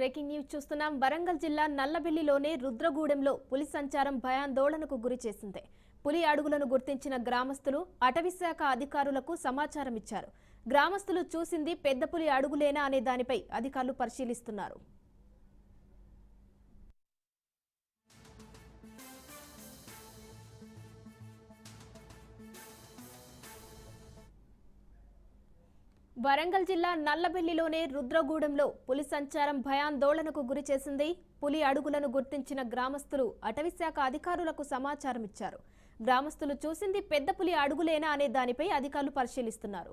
Breaking news చూస్తున్నాం. వరంగల్ జిల్లా నల్లబెల్లిలోనే రుద్రగూడెంలో పులి సంచారం భయాందోళనకు గురి చేసింది. పులి అడుగులను గుర్తించిన గ్రామస్తులు అటవీశాఖ అధికారులకు సమాచారం ఇచ్చారు గ్రామస్తులు చూసింది పెద్ద పులి అడుగులేనా అనే దానిపై అధికారులు పరిశీలిస్తున్నారు. వరంగల్ జిల్లా నల్లబెల్లిలోనే రుద్రగూడెంలో పులి సంచారం భయాందోళనకు గురి చేసింది. పులి అడుగులను గుర్తించిన గ్రామస్తులు అటవీశాఖ అధికారులకు సమాచారం ఇచ్చారు గ్రామస్తులు చూసింది పెద్ద పులి అడుగులేనా అనే దానిపై అధికారులు పరిశీలిస్తున్నారు.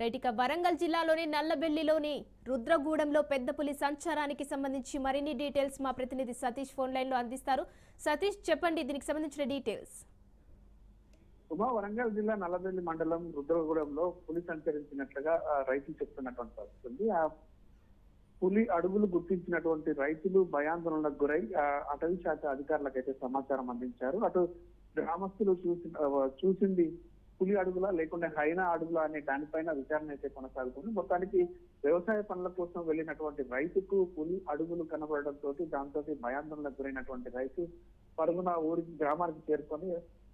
రైట్ ఇక వరంగల్ జిల్లాలోని నల్లబెల్లిలోని రుద్రగూడెంలో పెద్ద పులి సంచారానికి సంబంధించి మరిన్ని డీటెయిల్స్ మా ప్రతినిధి సతీష్ ఫోన్ లైన్లో అందిస్తారు. సతీష్ చెప్పండి దీనికి సంబంధించిన డీటెయిల్స్. ఉమా వరంగల్ జిల్లా నల్లబెల్లి మండలం రుద్రగూడెంలో పులి సంచరించినట్లుగా రైతులు చెప్తున్నటువంటి ఆ పులి అడుగులు గుర్తించినటువంటి రైతులు భయాందోళనకు గురై అటవీ శాఖ అధికారులకు అయితే సమాచారం అందించారు. అటు గ్రామస్తులు చూసి చూసింది పులి అడుగులా లేకుంటే హైనా అడుగులా అనే దానిపైన విచారణ అయితే కొనసాగుతుంది. మొత్తానికి వ్యవసాయ పనుల కోసం వెళ్ళినటువంటి రైతుకు పులి అడుగులు కనబడడంతో దాంతో భయాందోళనకు గురైనటువంటి రైతు పరుగున ఊరి గ్రామానికి చేరుకొని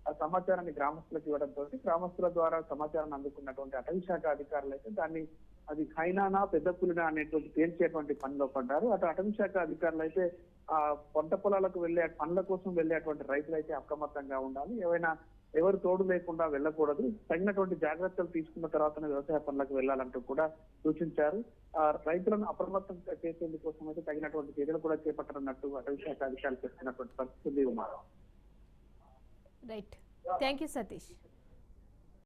ఆ సమాచారాన్ని గ్రామస్తులకు ఇవ్వడంతో గ్రామస్తుల ద్వారా సమాచారాన్ని అందుకున్నటువంటి అటవీ శాఖ అధికారులు అయితే దాన్ని అది హైనానా పెద్ద పులినా అనేటువంటి తేల్చేటువంటి పనిలో పడ్డారు. అటు అటవీ శాఖ అధికారులు అయితే ఆ పంట పొలాలకు వెళ్ళే పనుల కోసం వెళ్ళేటువంటి రైతులు అయితే అప్రమత్తంగా ఉండాలి. ఏవైనా ఎవరు తోడు లేకుండా వెళ్ళకూడదు. తగినటువంటి జాగ్రత్తలు తీసుకున్న తర్వాతనే వ్యవసాయ పనులకు వెళ్ళాలంటూ కూడా సూచించారు. ఆ రైతులను అప్రమత్తం చేసేందుకోసం అయితే తగినటువంటి చర్యలు కూడా చేపట్టనున్నట్టు అటవీ శాఖ అధికారులు చెప్తున్నటువంటి పరిస్థితి ఉన్నారు రైట్ థ్యాంక్ యూ సతీష్